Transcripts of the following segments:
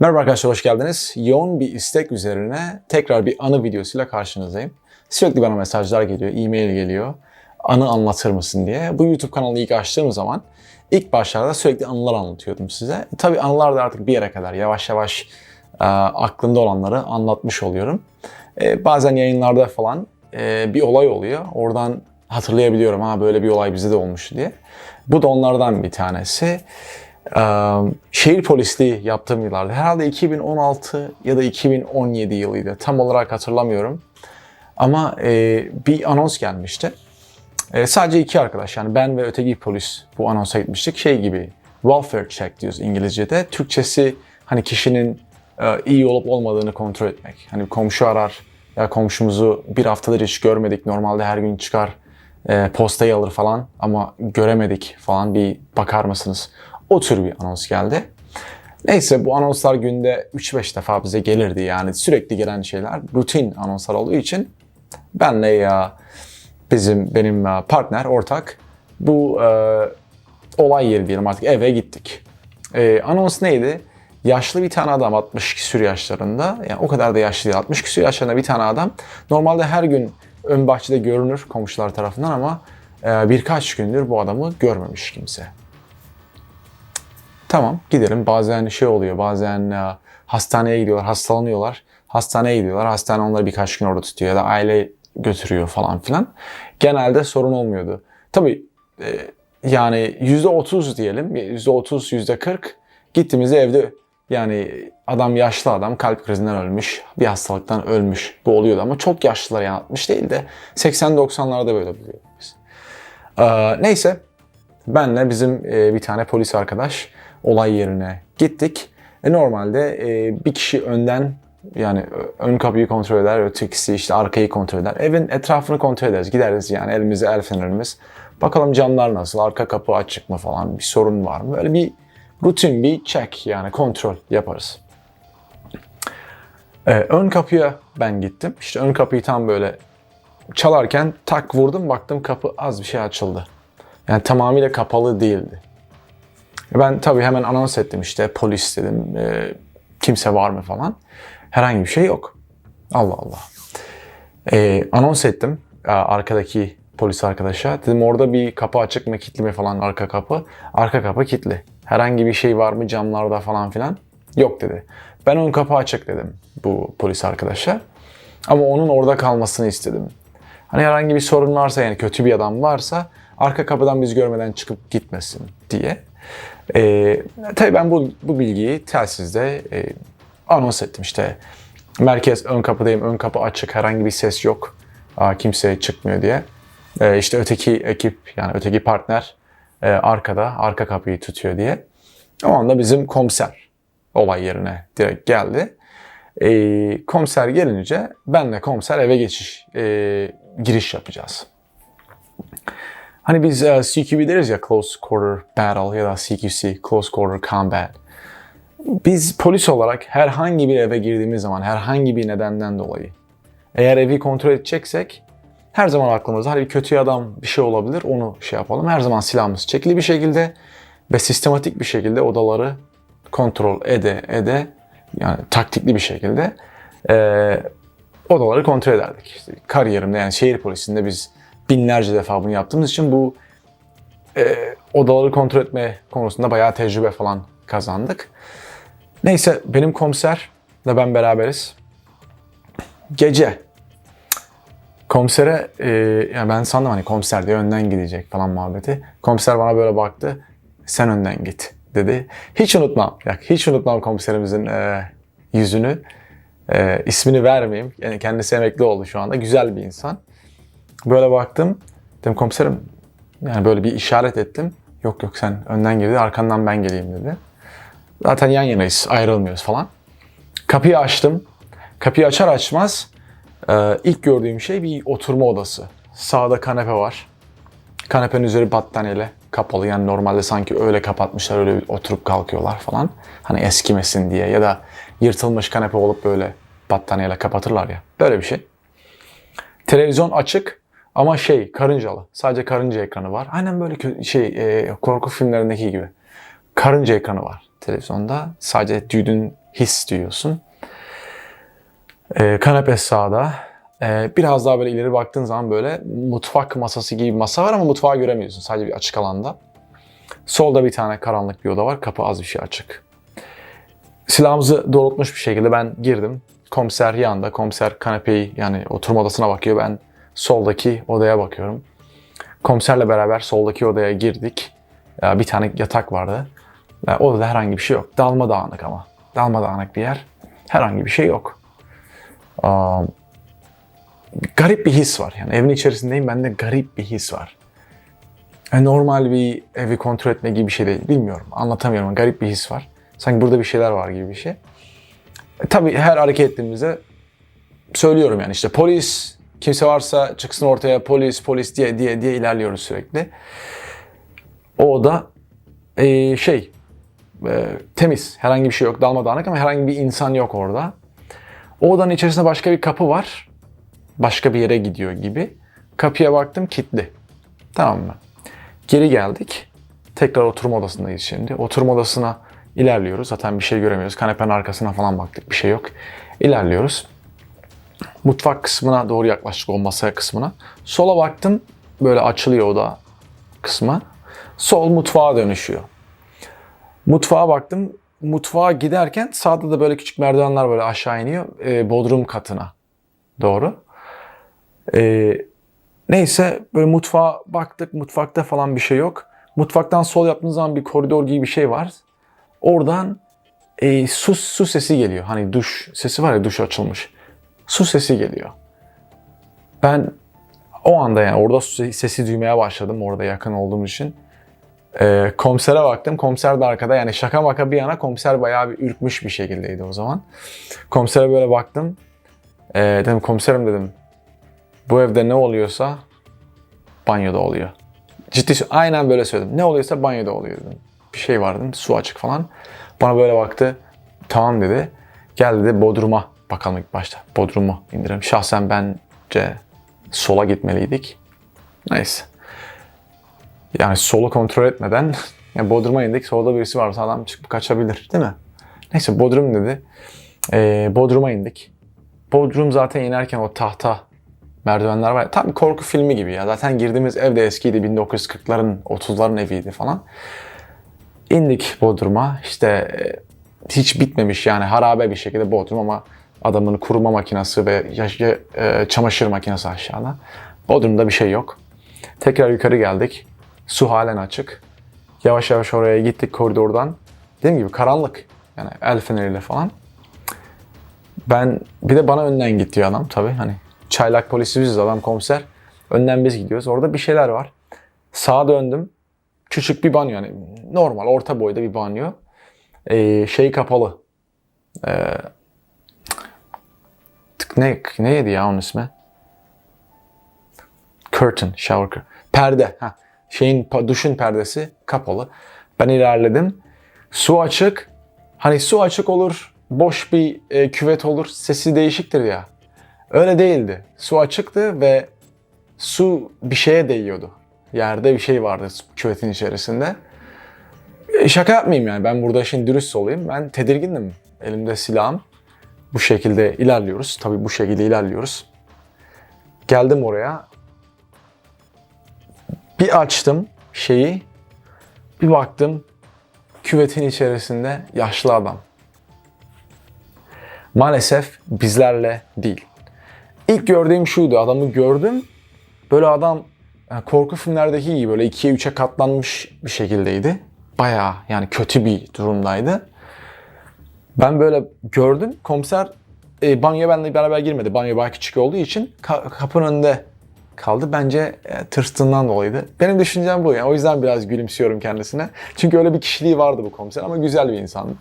Merhaba arkadaşlar hoş geldiniz. Yoğun bir istek üzerine tekrar bir anı videosuyla karşınızdayım. Sürekli bana mesajlar geliyor, e-mail geliyor. Anı anlatır mısın diye. Bu YouTube kanalı ilk açtığım zaman ilk başlarda sürekli anılar anlatıyordum size. Tabii anılar da artık bir yere kadar yavaş yavaş e, aklımda olanları anlatmış oluyorum. E, bazen yayınlarda falan e, bir olay oluyor. Oradan hatırlayabiliyorum ha böyle bir olay bize de olmuştu diye. Bu da onlardan bir tanesi. Şehir polisliği yaptığım yıllarda herhalde 2016 ya da 2017 yılıydı. Tam olarak hatırlamıyorum. Ama e, bir anons gelmişti. E, sadece iki arkadaş yani ben ve öteki polis bu anonsa gitmiştik. Şey gibi welfare check diyoruz İngilizce'de. Türkçesi hani kişinin e, iyi olup olmadığını kontrol etmek. Hani komşu arar ya komşumuzu bir haftadır hiç görmedik. Normalde her gün çıkar e, postayı alır falan ama göremedik falan bir bakar mısınız? O tür bir anons geldi. Neyse bu anonslar günde 3-5 defa bize gelirdi yani sürekli gelen şeyler rutin anonslar olduğu için benle ya bizim benim partner ortak bu e, olay yeri diyelim artık eve gittik. E, anons neydi? Yaşlı bir tane adam 60 küsür yaşlarında yani o kadar da yaşlı değil 60 küsür yaşlarında bir tane adam normalde her gün ön bahçede görünür komşular tarafından ama e, birkaç gündür bu adamı görmemiş kimse. Tamam gidelim. Bazen şey oluyor. Bazen e, hastaneye gidiyorlar, hastalanıyorlar. Hastaneye gidiyorlar. Hastane onları birkaç gün orada tutuyor ya da aile götürüyor falan filan. Genelde sorun olmuyordu. Tabii e, yani %30 diyelim, %30, %40 gittiğimizde evde yani adam yaşlı adam kalp krizinden ölmüş, bir hastalıktan ölmüş. Bu oluyordu ama çok yaşlılar yani 60 değil de 80-90'larda böyle buluyoruz biz. Ee, neyse benle bizim e, bir tane polis arkadaş olay yerine gittik. E, normalde e, bir kişi önden yani ön kapıyı kontrol eder, ötekisi işte arkayı kontrol eder. Evin etrafını kontrol ederiz. Gideriz yani elimizde el fenerimiz. Bakalım camlar nasıl, arka kapı açık mı falan, bir sorun var mı? Böyle bir rutin bir check yani kontrol yaparız. Ee, ön kapıya ben gittim. İşte ön kapıyı tam böyle çalarken tak vurdum baktım kapı az bir şey açıldı. Yani tamamıyla kapalı değildi. Ben tabii hemen anons ettim işte polis dedim e, kimse var mı falan. Herhangi bir şey yok. Allah Allah. E, anons ettim e, arkadaki polis arkadaşa. Dedim orada bir kapı açık mı kilitli mi falan arka kapı. Arka kapı kilitli. Herhangi bir şey var mı camlarda falan filan. Yok dedi. Ben ön kapı açık dedim bu polis arkadaşa. Ama onun orada kalmasını istedim. Hani herhangi bir sorun varsa yani kötü bir adam varsa arka kapıdan biz görmeden çıkıp gitmesin diye. Ee, tabii ben bu, bu bilgiyi telsizde e, anons ettim işte. Merkez ön kapıdayım, ön kapı açık, herhangi bir ses yok. Aa, kimse çıkmıyor diye. Ee, işte öteki ekip yani öteki partner e, arkada, arka kapıyı tutuyor diye. O anda bizim komiser olay yerine direkt geldi. Ee, komiser gelince benle komiser eve geçiş, e, giriş yapacağız. Hani biz uh, CQB deriz ya Close Quarter Battle ya da CQC Close Quarter Combat. Biz polis olarak herhangi bir eve girdiğimiz zaman herhangi bir nedenden dolayı eğer evi kontrol edeceksek her zaman aklımızda hani kötü adam bir şey olabilir onu şey yapalım. Her zaman silahımız çekili bir şekilde ve sistematik bir şekilde odaları kontrol ede ede yani taktikli bir şekilde e, odaları kontrol ederdik. İşte kariyerimde yani şehir polisinde biz binlerce defa bunu yaptığımız için bu e, odaları kontrol etme konusunda bayağı tecrübe falan kazandık. Neyse benim komiser ve ben beraberiz. Gece komisere e, yani ben sandım hani komiser diye önden gidecek falan muhabbeti. Komiser bana böyle baktı. Sen önden git dedi. Hiç unutmam. Ya, hiç unutmam komiserimizin e, yüzünü. E, ismini vermeyeyim. Yani kendisi emekli oldu şu anda. Güzel bir insan. Böyle baktım. Dedim komiserim yani böyle bir işaret ettim. Yok yok sen önden girdi arkandan ben geleyim dedi. Zaten yan yanayız ayrılmıyoruz falan. Kapıyı açtım. Kapıyı açar açmaz e, ilk gördüğüm şey bir oturma odası. Sağda kanepe var. Kanepenin üzeri battaniyeyle kapalı. Yani normalde sanki öyle kapatmışlar öyle oturup kalkıyorlar falan. Hani eskimesin diye ya da yırtılmış kanepe olup böyle battaniyeyle kapatırlar ya. Böyle bir şey. Televizyon açık ama şey karıncalı. Sadece karınca ekranı var. Aynen böyle şey e, korku filmlerindeki gibi. Karınca ekranı var televizyonda. Sadece düğünün his duyuyorsun. Ee, kanepe sağda. Ee, biraz daha böyle ileri baktığın zaman böyle mutfak masası gibi bir masa var ama mutfağı göremiyorsun. Sadece bir açık alanda. Solda bir tane karanlık bir oda var. Kapı az bir şey açık. Silahımızı doğrultmuş bir şekilde ben girdim. Komiser yanında. Komiser kanepeyi yani oturma odasına bakıyor. Ben soldaki odaya bakıyorum. Komiserle beraber soldaki odaya girdik. Ya Bir tane yatak vardı. Ya Odada herhangi bir şey yok. Dalma dağınık ama. Dalma dağınık bir yer. Herhangi bir şey yok. Garip bir his var. Yani evin içerisindeyim bende garip bir his var. Normal bir evi kontrol etme gibi bir şey değil. Bilmiyorum. Anlatamıyorum. Garip bir his var. Sanki burada bir şeyler var gibi bir şey. E, tabii her hareket ettiğimizde söylüyorum yani işte polis kimse varsa çıksın ortaya polis polis diye diye diye ilerliyoruz sürekli. O oda e, şey e, temiz. Herhangi bir şey yok. Dalmadağınık ama herhangi bir insan yok orada. O odanın içerisinde başka bir kapı var. Başka bir yere gidiyor gibi. Kapıya baktım kilitli. Tamam mı? Geri geldik. Tekrar oturma odasındayız şimdi. Oturma odasına ilerliyoruz. Zaten bir şey göremiyoruz. Kanepenin arkasına falan baktık. Bir şey yok. İlerliyoruz. Mutfak kısmına doğru yaklaştık o masa kısmına. Sola baktım. Böyle açılıyor oda kısmı. Sol mutfağa dönüşüyor. Mutfağa baktım. Mutfağa giderken sağda da böyle küçük merdivenler böyle aşağı iniyor. e, bodrum katına doğru. E, neyse böyle mutfağa baktık. Mutfakta falan bir şey yok. Mutfaktan sol yaptığınız zaman bir koridor gibi bir şey var. Oradan e, su, su sesi geliyor. Hani duş sesi var ya duş açılmış. Su sesi geliyor. Ben o anda yani orada su sesi duymaya başladım orada yakın olduğum için. Ee, komisere baktım. Komiser de arkada yani şaka maka bir yana komiser bayağı bir ürkmüş bir şekildeydi o zaman. Komisere böyle baktım. Ee, dedim komiserim dedim. Bu evde ne oluyorsa banyoda oluyor. Ciddi aynen böyle söyledim. Ne oluyorsa banyoda oluyor dedim. Bir şey var dedim. Su açık falan. Bana böyle baktı. Tamam dedi. Gel dedi Bodrum'a bakalım ilk başta. Bodrum'u indirelim. Şahsen bence sola gitmeliydik. Neyse. Yani solu kontrol etmeden yani Bodrum'a indik. Solda birisi varsa adam çıkıp kaçabilir değil mi? Neyse Bodrum dedi. Ee, Bodrum'a indik. Bodrum zaten inerken o tahta merdivenler var tam korku filmi gibi ya. Zaten girdiğimiz ev de eskiydi. 1940'ların 30'ların eviydi falan. İndik Bodrum'a. İşte e, hiç bitmemiş yani harabe bir şekilde Bodrum ama adamın kuruma makinesi ve e, çamaşır makinesi aşağıda. Bodrum'da bir şey yok. Tekrar yukarı geldik. Su halen açık. Yavaş yavaş oraya gittik koridordan. Dediğim gibi karanlık. Yani el feneriyle falan. Ben bir de bana önden git diyor adam tabii. Hani çaylak polisi biziz adam komiser. Önden biz gidiyoruz. Orada bir şeyler var. Sağa döndüm. Küçük bir banyo yani normal orta boyda bir banyo. Ee, şey kapalı. Ee, ne neydi ya onun ismi? Curtain, shower cur- Perde. Ha. Şeyin duşun perdesi kapalı. Ben ilerledim. Su açık. Hani su açık olur, boş bir e, küvet olur, sesi değişiktir ya. Öyle değildi. Su açıktı ve su bir şeye değiyordu. Yerde bir şey vardı küvetin içerisinde. E, şaka yapmayayım yani. Ben burada şimdi dürüst olayım. Ben tedirgindim. Elimde silahım. Bu şekilde ilerliyoruz. Tabii bu şekilde ilerliyoruz. Geldim oraya. Bir açtım şeyi. Bir baktım küvetin içerisinde yaşlı adam. Maalesef bizlerle değil. İlk gördüğüm şuydu. Adamı gördüm. Böyle adam yani korku filmlerdeki gibi böyle ikiye üçe katlanmış bir şekildeydi. Bayağı yani kötü bir durumdaydı. Ben böyle gördüm. Komiser e, banyoya benimle beraber girmedi. Banyo bayağı küçük olduğu için ka- kapının önünde kaldı. Bence e, tırstığından dolayıydı. Benim düşüncem bu. Yani o yüzden biraz gülümsüyorum kendisine. Çünkü öyle bir kişiliği vardı bu komiser ama güzel bir insandı.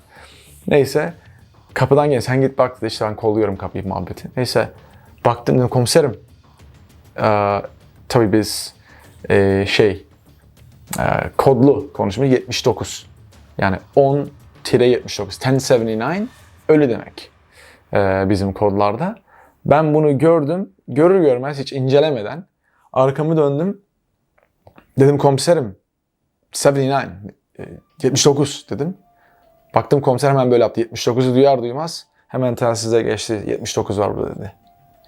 Neyse kapıdan gel sen git bak dedi. İşte ben kolluyorum kapıyı muhabbeti. Neyse baktım dedim komiserim. Ee, tabii biz e, şey e, kodlu konuşma 79. Yani 10 79. 1079 ölü demek e, bizim kodlarda. Ben bunu gördüm. Görür görmez hiç incelemeden arkamı döndüm. Dedim komiserim 79, e, 79 dedim. Baktım komiser hemen böyle yaptı. 79'u duyar duymaz hemen telsize geçti. 79 var burada dedi.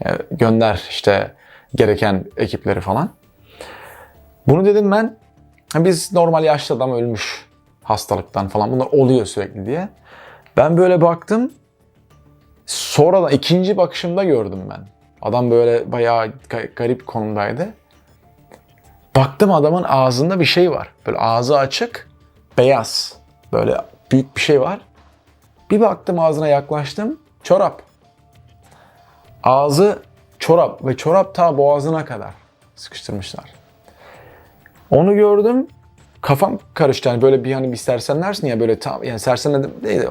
Yani gönder işte gereken ekipleri falan. Bunu dedim ben. Biz normal yaşlı adam ölmüş hastalıktan falan. Bunlar oluyor sürekli diye. Ben böyle baktım. Sonra da ikinci bakışımda gördüm ben. Adam böyle bayağı ga- garip konumdaydı. Baktım adamın ağzında bir şey var. Böyle ağzı açık, beyaz. Böyle büyük bir şey var. Bir baktım ağzına yaklaştım. Çorap. Ağzı çorap ve çorap ta boğazına kadar sıkıştırmışlar. Onu gördüm. Kafam karıştı. Yani böyle bir hani bir sersemlersin ya böyle tam yani sersemledim değil de.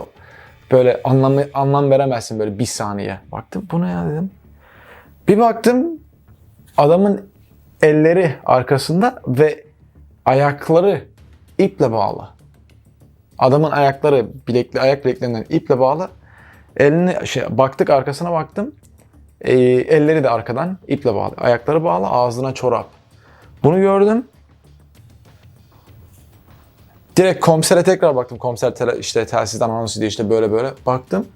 Böyle anlam, anlam veremezsin böyle bir saniye. Baktım bu ne ya dedim. Bir baktım adamın elleri arkasında ve ayakları iple bağlı. Adamın ayakları bilekli ayak bileklerinden iple bağlı. Elini şey baktık arkasına baktım. Ee, elleri de arkadan iple bağlı. Ayakları bağlı, ağzına çorap. Bunu gördüm. Direkt komisere tekrar baktım. Komiser tele, işte telsizden anons ediyor işte böyle böyle. Baktım.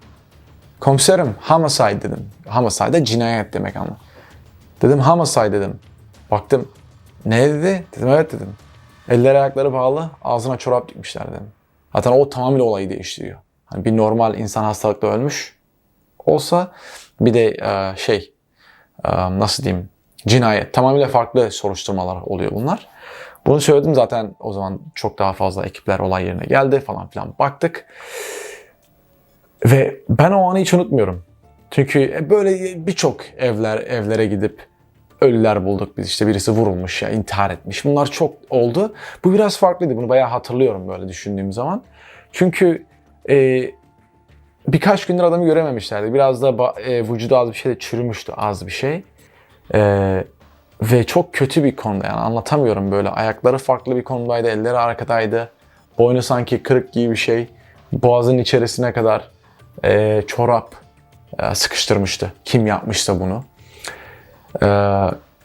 Komiserim homicide dedim. Homicide de cinayet demek ama. Dedim homicide dedim. Baktım. Ne dedi? Dedim evet dedim. Elleri ayakları bağlı, ağzına çorap dikmişler dedim. Zaten o tamamıyla olayı değiştiriyor. Hani bir normal insan hastalıkla ölmüş olsa bir de e, şey e, nasıl diyeyim cinayet tamamıyla farklı soruşturmalar oluyor bunlar. Bunu söyledim zaten o zaman çok daha fazla ekipler olay yerine geldi falan filan baktık. Ve ben o anı hiç unutmuyorum. Çünkü böyle birçok evler evlere gidip ölüler bulduk biz işte birisi vurulmuş ya intihar etmiş. Bunlar çok oldu. Bu biraz farklıydı. Bunu bayağı hatırlıyorum böyle düşündüğüm zaman. Çünkü e, birkaç gündür adamı görememişlerdi. Biraz da e, vücudu az bir şey de çürümüştü az bir şey. E, ve çok kötü bir konuda yani anlatamıyorum böyle. Ayakları farklı bir konumdaydı, elleri arkadaydı. Boynu sanki kırık gibi bir şey. Boğazın içerisine kadar e, çorap e, sıkıştırmıştı. Kim yapmışsa bunu. E,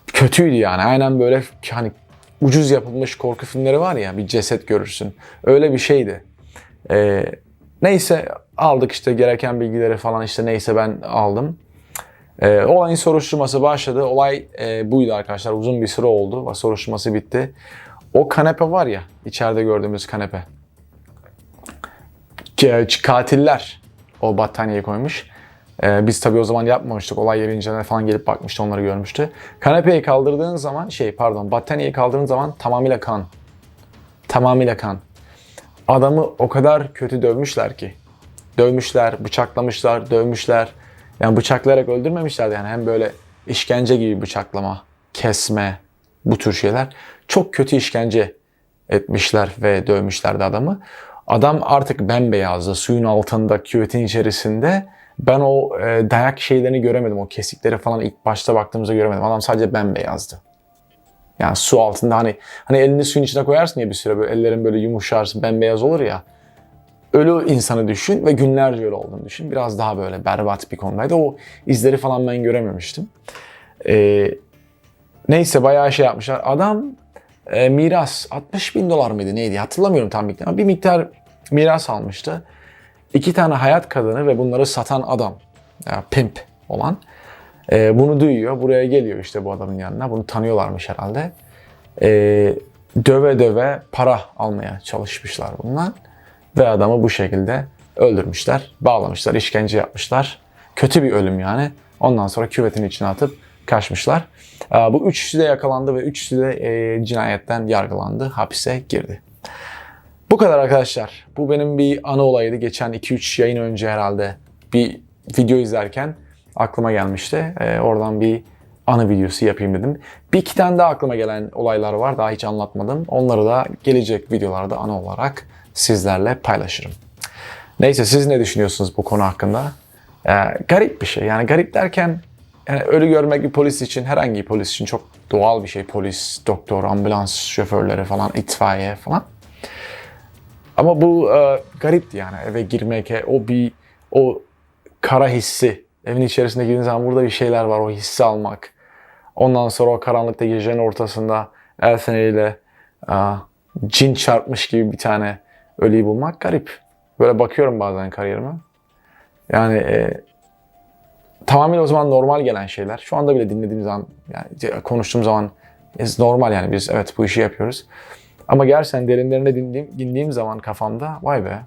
kötüydü yani. Aynen böyle hani ucuz yapılmış korku filmleri var ya bir ceset görürsün. Öyle bir şeydi. E, neyse aldık işte gereken bilgileri falan işte neyse ben aldım. E, olayın soruşturması başladı. Olay e, buydu arkadaşlar. Uzun bir süre oldu. Soruşturması bitti. O kanepe var ya, içeride gördüğümüz kanepe. K- Katiller o battaniyeyi koymuş. E, biz tabii o zaman yapmamıştık. Olay yeri incelerine falan gelip bakmıştı, onları görmüştü. Kanepeyi kaldırdığın zaman, şey pardon, battaniyeyi kaldırdığın zaman tamamıyla kan. Tamamıyla kan. Adamı o kadar kötü dövmüşler ki. Dövmüşler, bıçaklamışlar, dövmüşler. Yani bıçaklayarak öldürmemişlerdi yani hem böyle işkence gibi bıçaklama, kesme bu tür şeyler. Çok kötü işkence etmişler ve dövmüşlerdi adamı. Adam artık bembeyazdı suyun altında küvetin içerisinde. Ben o e, dayak şeylerini göremedim. O kesikleri falan ilk başta baktığımızda göremedim. Adam sadece bembeyazdı. Yani su altında hani hani elini suyun içine koyarsın ya bir süre böyle ellerin böyle yumuşarsın bembeyaz olur ya ölü insanı düşün ve günlerce öyle olduğunu düşün. Biraz daha böyle berbat bir konudaydı. O izleri falan ben görememiştim. Ee, neyse bayağı şey yapmışlar. Adam e, miras 60 bin dolar mıydı neydi hatırlamıyorum tam miktar bir miktar miras almıştı. İki tane hayat kadını ve bunları satan adam. Yani pimp olan. e, bunu duyuyor. Buraya geliyor işte bu adamın yanına. Bunu tanıyorlarmış herhalde. E, döve döve para almaya çalışmışlar bunlar. Ve adamı bu şekilde öldürmüşler, bağlamışlar, işkence yapmışlar. Kötü bir ölüm yani. Ondan sonra küvetin içine atıp kaçmışlar. Ee, Bu üçüsü de yakalandı ve üçüsü de e, cinayetten yargılandı, hapise girdi. Bu kadar arkadaşlar. Bu benim bir anı olayıydı. Geçen 2-3 yayın önce herhalde bir video izlerken aklıma gelmişti. Ee, oradan bir anı videosu yapayım dedim. Bir iki tane daha aklıma gelen olaylar var. Daha hiç anlatmadım. Onları da gelecek videolarda anı olarak sizlerle paylaşırım. Neyse siz ne düşünüyorsunuz bu konu hakkında? Ee, garip bir şey. Yani garip derken yani ölü görmek bir polis için, herhangi bir polis için çok doğal bir şey. Polis, doktor, ambulans şoförleri falan, itfaiye falan. Ama bu e, garipti yani eve girmek, e, o bir o kara hissi. Evin içerisinde girdiğin zaman burada bir şeyler var, o hissi almak. Ondan sonra o karanlıkta gecenin ortasında el feneriyle e, cin çarpmış gibi bir tane ölüyü bulmak garip. Böyle bakıyorum bazen kariyerime. Yani e, tamamen o zaman normal gelen şeyler. Şu anda bile dinlediğim zaman, yani konuştuğum zaman normal yani biz evet bu işi yapıyoruz. Ama gerçekten derinlerine dinlediğim, dinlediğim zaman kafamda vay be.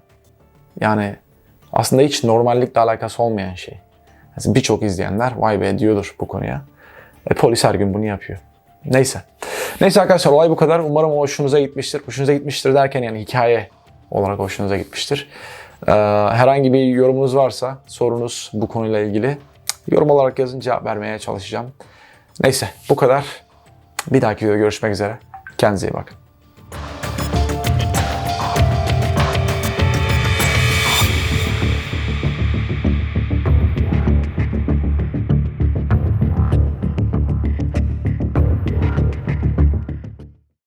Yani aslında hiç normallikle alakası olmayan şey. Birçok izleyenler vay be diyordur bu konuya. E, polis her gün bunu yapıyor. Neyse. Neyse arkadaşlar olay bu kadar. Umarım hoşunuza gitmiştir. Hoşunuza gitmiştir derken yani hikaye olarak hoşunuza gitmiştir. Ee, herhangi bir yorumunuz varsa, sorunuz bu konuyla ilgili yorum olarak yazın cevap vermeye çalışacağım. Neyse bu kadar. Bir dahaki videoda görüşmek üzere. Kendinize iyi bakın.